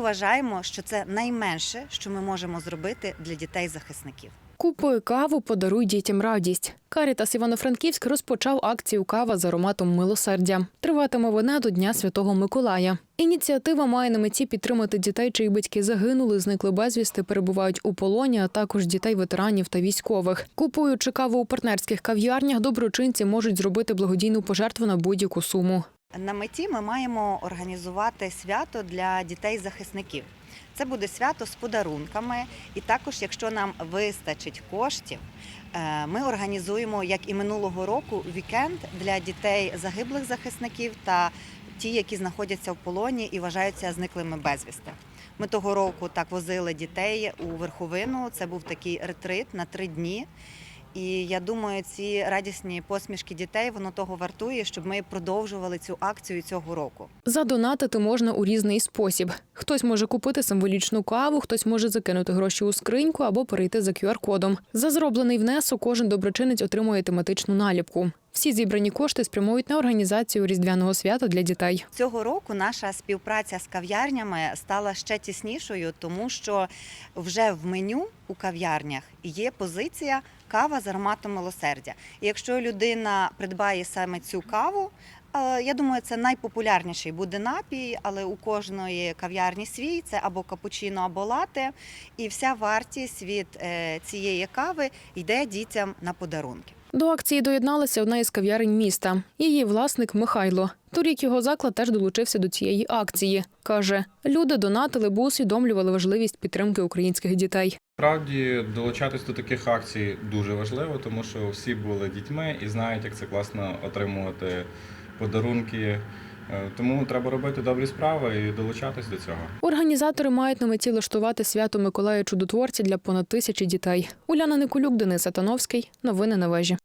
вважаємо, що це найменше, що ми можемо зробити для дітей захисників. Купуй каву, подаруй дітям радість. Карітас Івано-Франківськ розпочав акцію Кава з ароматом милосердя. Триватиме вона до Дня Святого Миколая. Ініціатива має на меті підтримати дітей, чиї батьки загинули, зникли безвісти, перебувають у полоні, а також дітей ветеранів та військових. Купуючи каву у партнерських кав'ярнях, доброчинці можуть зробити благодійну пожертву на будь-яку суму. На меті ми маємо організувати свято для дітей-захисників. Це буде свято з подарунками, і також, якщо нам вистачить коштів, е, ми організуємо, як і минулого року, вікенд для дітей загиблих захисників та ті, які знаходяться в полоні і вважаються зниклими безвісти. Ми того року так возили дітей у верховину. Це був такий ретрит на три дні. І я думаю, ці радісні посмішки дітей воно того вартує, щоб ми продовжували цю акцію цього року. Задонатити можна у різний спосіб. Хтось може купити символічну каву, хтось може закинути гроші у скриньку або перейти за QR-кодом. За зроблений внесок кожен доброчинець отримує тематичну наліпку. Всі зібрані кошти спрямують на організацію різдвяного свята для дітей. Цього року наша співпраця з кав'ярнями стала ще тіснішою, тому що вже в меню у кав'ярнях є позиція кава з ароматом милосердя. І якщо людина придбає саме цю каву, е, я думаю, це найпопулярніший буде напій, але у кожної кав'ярні свій це або капучино, або лате. І вся вартість від е, цієї кави йде дітям на подарунки. До акції доєдналася одна із кав'ярень міста. Її власник Михайло. Торік його заклад теж долучився до цієї акції. Каже, люди донатили, бо усвідомлювали важливість підтримки українських дітей. Справді долучатись до таких акцій дуже важливо, тому що всі були дітьми і знають, як це класно отримувати подарунки. Е, Тому треба робити добрі справи і долучатись до цього. Організатори мають на меті влаштувати свято Миколая Чудотворця для понад тисячі дітей. Уляна Николюк, Денис Атановський. Новини на вежі.